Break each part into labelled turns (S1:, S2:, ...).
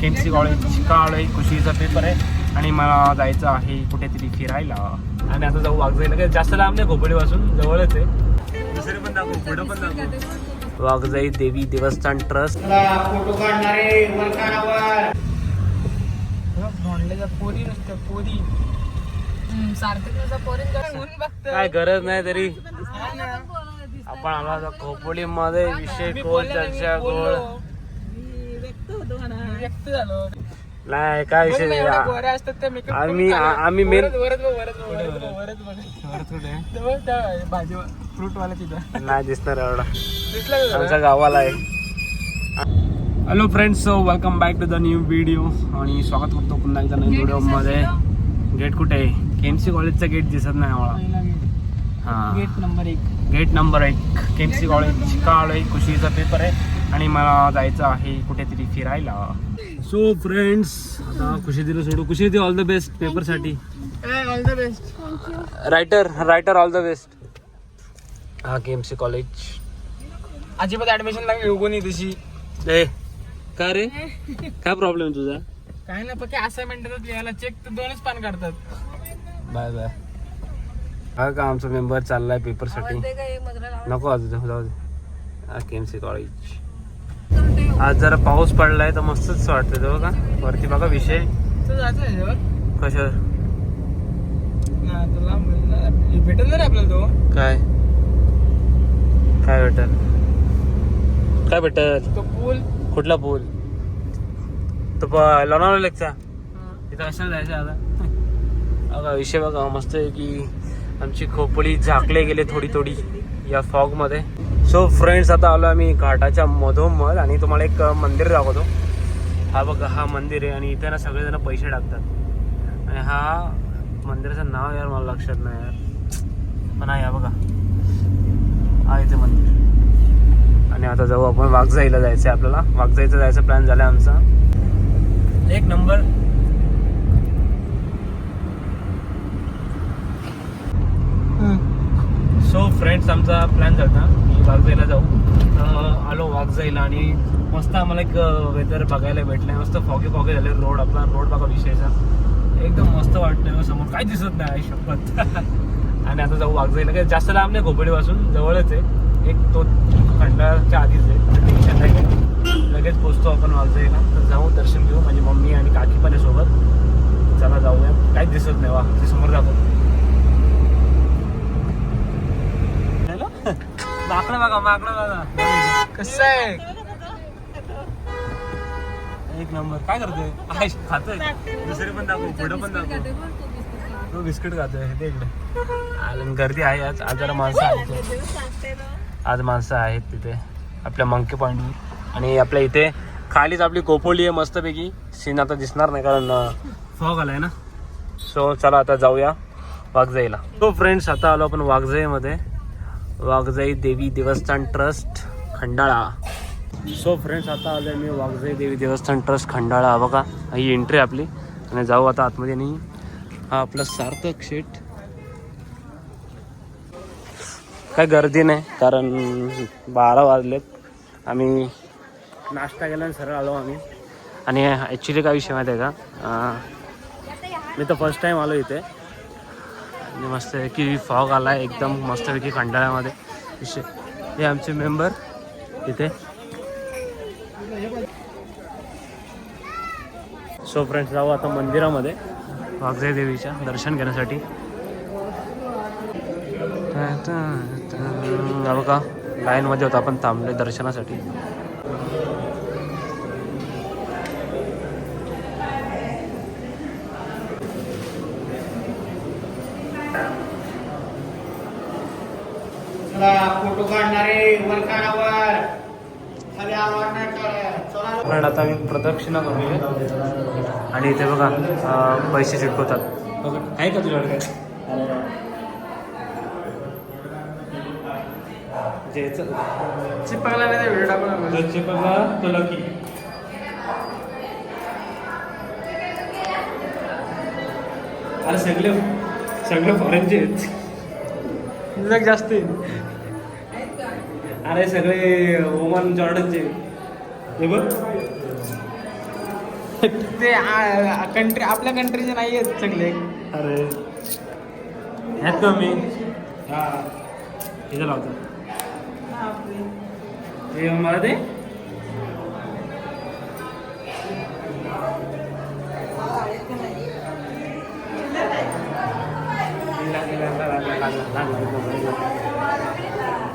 S1: के M C college काळे कुशीचा paper आहे. आणि मला जायचं आहे कुठेतरी फिरायला. आणि आता जाऊ वाघजाईला काय जास्त लांब नाही खोपडीपासून जवळच आहे. दुसरे पण दाखवू पुढं पण दाखवू. वाघजाई देवी देवस्थान ट्रस्ट.
S2: फोटो काढणारे
S1: पोरी नसतं पोरी. काय गरज नाही तरी. आपण आला खोपोली मध्ये विषय गोल चर्चा गोळ
S3: झालो.
S1: नाही काय विषय नाही. आ-
S3: गोऱ्या असतात त्या makeup करून
S1: आम्ही आम्ही मेन
S3: वरद वरद बघ, वरद बघ, वरद बघ, वरद बघ. जवळ त्या भाजी फ्रूट वाला तिथं.
S1: नाही दिसणार एवढा.
S3: दिसला का जरा?
S1: आमच्या गावाला आहे. Hello friends so welcome back to the new video आणि स्वागत करतो पुन्हा एकदा नवीन व्हिडिओमध्ये. गेट कुठे आहे? के एम सी कॉलेजचा गेट दिसत नाही मला
S3: पहिला gate.
S1: हा.
S3: गेट नंबर एक.
S1: गेट नंबर एक. के एम सी कॉलेज काळे कुशीचा पेपर आहे. आणि मला जायचं आहे कुठेतरी फिरायला. सो फ्रेंड्स आता खुशी दिलं सोडू. खुशी दी all the best पेपरसाठी
S3: all the best
S1: writer writer all the best हा के एम सी कॉलेज
S3: अजिबात ऍडमिशन लागली येऊ नाही तशी
S1: ए का रे? काय प्रॉब्लेम तुझा?
S3: काय नाही फक्त असाइनमेंट देतात लिहायला. चेक तर दोनच पान काढतात.
S1: बाय बाय हा का आमचा मेंबर चाललाय पेपरसाठी नको आज जाऊ दे. हा के एम सी कॉलेज आज जरा पाऊस पडलाय तर मस्तच वाटतं तो का वरती बघा विषय. कशावर?
S3: म्हणलं- भेटेल ना आपल्याला तो.
S1: काय? काय भेटल? काय भेटल?
S3: तो पूल.
S1: कुठला पूल? तो लोणावळा लेकचा तिथं कशाला जायचं आता? बघा विषय बघा मस्त आहे की आमची खोपडी झाकले गेले थोडी थोडी या फॉगमध्ये. सो फ्रेंड्स आता आलो आम्ही घाटाच्या मधोमध आणि तुम्हाला एक मंदिर दाखवतो. हा बघा हा मंदिर आहे आणि इथे ना सगळेजण पैसे टाकतात. आणि हा मंदिराचं नाव यार मला लक्षात नाही यार. पण आहे हा बघा. हा इथे मंदिर. आणि आता जाऊ आपण वाघजाईला जायचं आहे आपल्याला. वाघजाईचं जायचं प्लॅन झाला आमचा. एक नंबर. सो फ्रेंड्स आमचा प्लॅन झाला की वाघजाईला जाऊ. आलो वाघजाईला आणि मस्त आम्हाला एक वेदर बघायला भेटलं मस्त फॉगे फॉगे झाले. रोड आपला रोड बघा विषयचा. एकदम मस्त वाटतं हो समोर. काही दिसत नाही शपथ. आणि आता जाऊ वाघजाईला. काय जास्त लांब नाही घोपडीपासून जवळच आहे. एक तो खंडाच्या आधीच आहे. टेन्शन नाही काही. लगेच पोचतो आपण वाघजाईला. तर जाऊ दर्शन घेऊ. माझी मम्मी आणि काकी पण आहे सोबत. चला जाऊया. काहीच दिसत नाही वा. ते समोर जातो माकडं बघा माकडं बघा.
S3: कसं आहे?
S1: एक नंबर. काय करतोय? आय खातोय? दुसरे पण दाखव पुढं पण दाखव. तो बिस्किट खातोय ते इकडे. आणि गर्दी आहे आज. आज जरा माणसं आहेत आज माणसं आहेत तिथे आपल्या मंके पॉईंट आणि आपल्या इथे खालीच आपली कोपोली आहे मस्तपैकी. सीन आता दिसणार नाही कारण फॉग आलाय ना. सो चला आता जाऊया वाघजाईला. तो फ्रेंड्स आता आलो आपण वाघजाईमध्ये. वाघजाई देवी देवस्थान ट्रस्ट खंडाळा. सो फ्रेंड्स आता आलोय मी वाघजाई देवी देवस्थान ट्रस्ट खंडाळा. बघा ही एंट्री आपली. आणि जाऊ आता आतमध्ये आणि हा आपला सार्थक शेट काय गर्दी नाही कारण बारा वाजलेत. आम्ही नाश्ता केला आणि सरळ आलो आम्ही. आणि ॲक्च्युली काय विषय माहिती आहे का? मी तर फर्स्ट टाईम आलो इथे. आणि मस्त आहे की फॉग आला आहे एकदम मस्तपैकी खंडाळ्यामध्ये. विषय. हे आमचे मेंबर इथे. सो फ्रेंड्स जाऊ आता मंदिरामध्ये. वाघजाई देवीच्या दर्शन घेण्यासाठी. हा बघा लाईनमध्ये होतो आपण थांबले दर्शनासाठी.
S2: फोटो काढणारे वरखानावर खाली आवाज नाही काढायचा. चला.
S1: पण आता मी प्रदक्षिणा करूया. आणि इथे बघा पैसे चिटकवतात. बघा आहे का तुझ्याकडे काय?
S3: चिपकला नाही टाकून
S1: ज्याचे बघा तो लकी अरे सगळे सगळे फॉरेनचे आहेत.
S3: जास्त आहे.
S1: अरे सगळे ओमान जॉर्डनचे हे बघ.
S3: ते कंट्री आपल्या कंट्रीचे नाही आहेत सगळे.
S1: अरे. ह्यात कमी इथं लावतो हे मला ते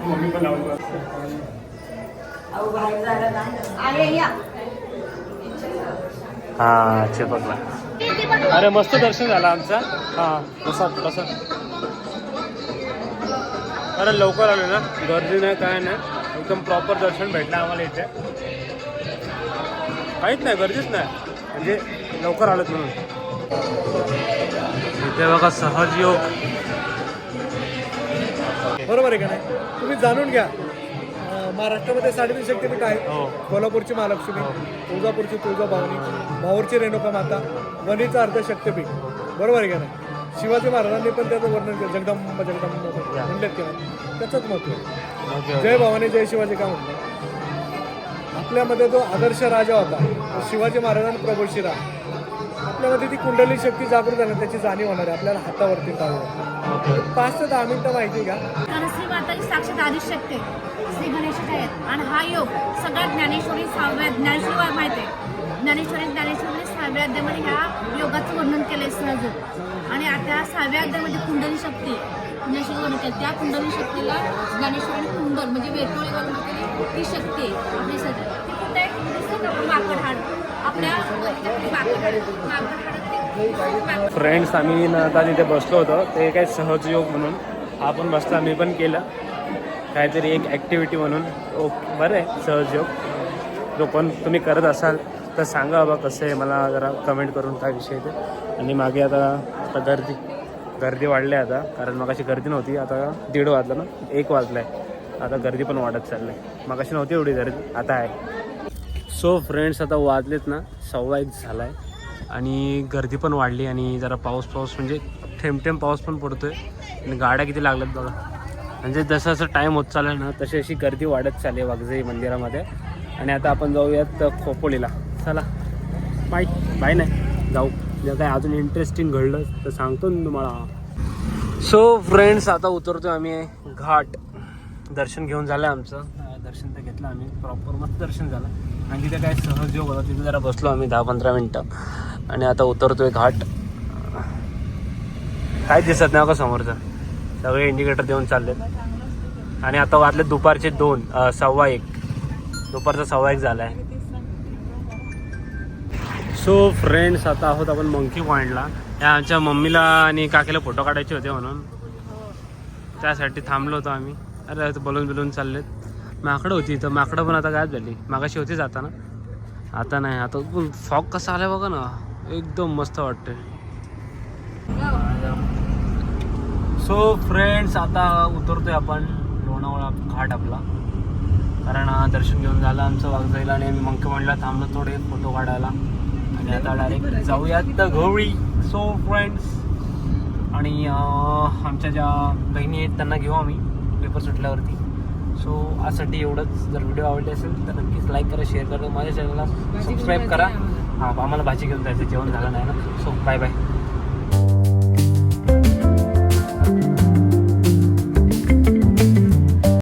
S1: मम्मी पण हा चिपकला अरे मस्त दर्शन झालं आमचं. हा बसा बसा. अरे लवकर आलो ना. गर्दी नाही काय नाही. एकदम प्रॉपर दर्शन भेटलं आम्हाला इथे. काहीच नाही गर्दीच नाही. म्हणजे लवकर आलोत म्हणून. इथे बघा सहज योग.
S4: बरोबर आहे का नाही? तुम्ही जाणून घ्या. अं, महाराष्ट्रामध्ये साडेतीन शक्तीपीठ आहे
S1: हो.
S4: कोल्हापूरची महालक्ष्मी तुळजापूरची तुळजाभवानी माहूरची रेणुका माता वणीचं अर्ध शक्तीपीठ बरोबर आहे का नाही? शिवाजी महाराजांनी पण त्याचं वर्णन केलं. जगदंब जगदंब म्हणलेत की नाही त्याचंच महत्त्व आहे.
S1: ओके
S4: जय भवानी जय शिवाजी का म्हणलं? आपल्यामध्ये जो आदर्श राजा होता तो शिवाजी महाराज आणि प्रभू श्रीराम आपल्यामध्ये ती कुंडली शक्ती जागृत झाली त्याची जाणीव होणार आहे आपल्याला हातावरती
S1: पाहू
S4: पाच ते दहा मिनिटं माहिती आहे का
S5: कारण श्री माताची साक्षात आदिशक्ती श्री गणेशाचे आहेत. आणि हा योग सगळ्या ज्ञानेश्वरी सहाव्या ज्ञानेश्वरी माहिती आहे. ज्ञानेश्वरी ज्ञानेश्वरी सहाव्या अध्यामध्ये ह्या योगाचं वर्णन केलंय सहज. आणि आता सहाव्या अध्यामध्ये कुंडली शक्ती ज्ञानेश्वरी म्हणजे वर्णन केलं त्या कुंडली शक्तीला ज्ञानेश्वरी कुंडल म्हणजे वेटोळी वर्णन केली ती शक्ती आहे. आपली सध्या आहे माकड हाड आपल्या माकड
S1: फ्रेंड्स आम्ही आता तिथे बसलो होतो. ते काय सहजयोग म्हणून. आपण पण आम्ही पण केलं. काहीतरी एक ॲक्टिव्हिटी म्हणून. ओके बरं आहे सहजयोग. जो पण तुम्ही करत असाल तर सांगा बाबा कसं आहे. मला जरा कमेंट करून काय विषय ते. आणि मागे आता आता गर्दी गर्दी वाढली आहे आता. कारण मग अशी गर्दी नव्हती. आता दीड वाजलं ना एक वाजलं आहे आता गर्दी पण वाढत चालली. आहे मग अशी नव्हती एवढी गर्दी आता आहे. सो फ्रेंड्स आता वाजलेत ना सव्वा एक झाला आहे आणि गर्दी पण वाढली आणि जरा पाऊस पाऊस म्हणजे थेंबथेंब पाऊस पण पडतोय. आणि गाड्या किती लागल्यात बघा. म्हणजे जसं जसं टाईम होत चालला ना तशी अशी गर्दी वाढत चालली आहे वाघजाई मंदिरामध्ये. आणि आता आपण जाऊयात खोपोलीला. चला. बाय बाय नाही जाऊ. जर काय अजून इंटरेस्टिंग घडलं तर सांगतो ना तुम्हाला. सो फ्रेंड्स आता उतरतो आम्ही घाट. दर्शन घेऊन झालं आमचं. दर्शन तर घेतलं आम्ही. प्रॉपर मस्त दर्शन झालं. आणि तिथे काय सहजयोग होता तिथे जरा बसलो आम्ही दहा पंधरा मिनटं. आणि आता उतरतोय घाट. काय दिसत नाही का समोरचं. सगळे इंडिकेटर देऊन चाललेत. आणि आता वाजले दुपारचे दोन सव्वा एक. दुपारचा सव्वा एक झाला आहे सो फ्रेंड्स आता आहोत आपण मंकी पॉईंटला या आमच्या मम्मीला आणि काकीला फोटो काढायचे होते म्हणून. त्यासाठी थांबलो होतो आम्ही. अरे बोलून बलून बिलून चाललेत. माकडं होती तर माकडं पण आता गायब झाली. मागाशी होती जाताना. आता नाही आता फॉग कसा आलाय बघा ना. एकदम मस्त वाटतंय. सो फ्रेंड्स आता उतरतोय आपण लोणावळा घाट आपला. कारण दर्शन घेऊन झालं आमचं वाघजाईला आणि आम्ही मंकी म्हणलं थांबलो थोडे फोटो काढायला. आणि आता डायरेक्ट जाऊयात गवळी सो फ्रेंड्स आणि आमच्या ज्या बहिणी आहेत त्यांना घेऊ आम्ही. पेपर सुटल्यावरती. सो आजसाठी एवढंच. जर व्हिडिओ आवडले असेल तर नक्कीच लाईक करा शेअर करा. माझ्या चॅनलला सबस्क्राईब करा. हां आम्हाला भाजी घेऊन जायचं. जेवण झालं नाही ना. So bye bye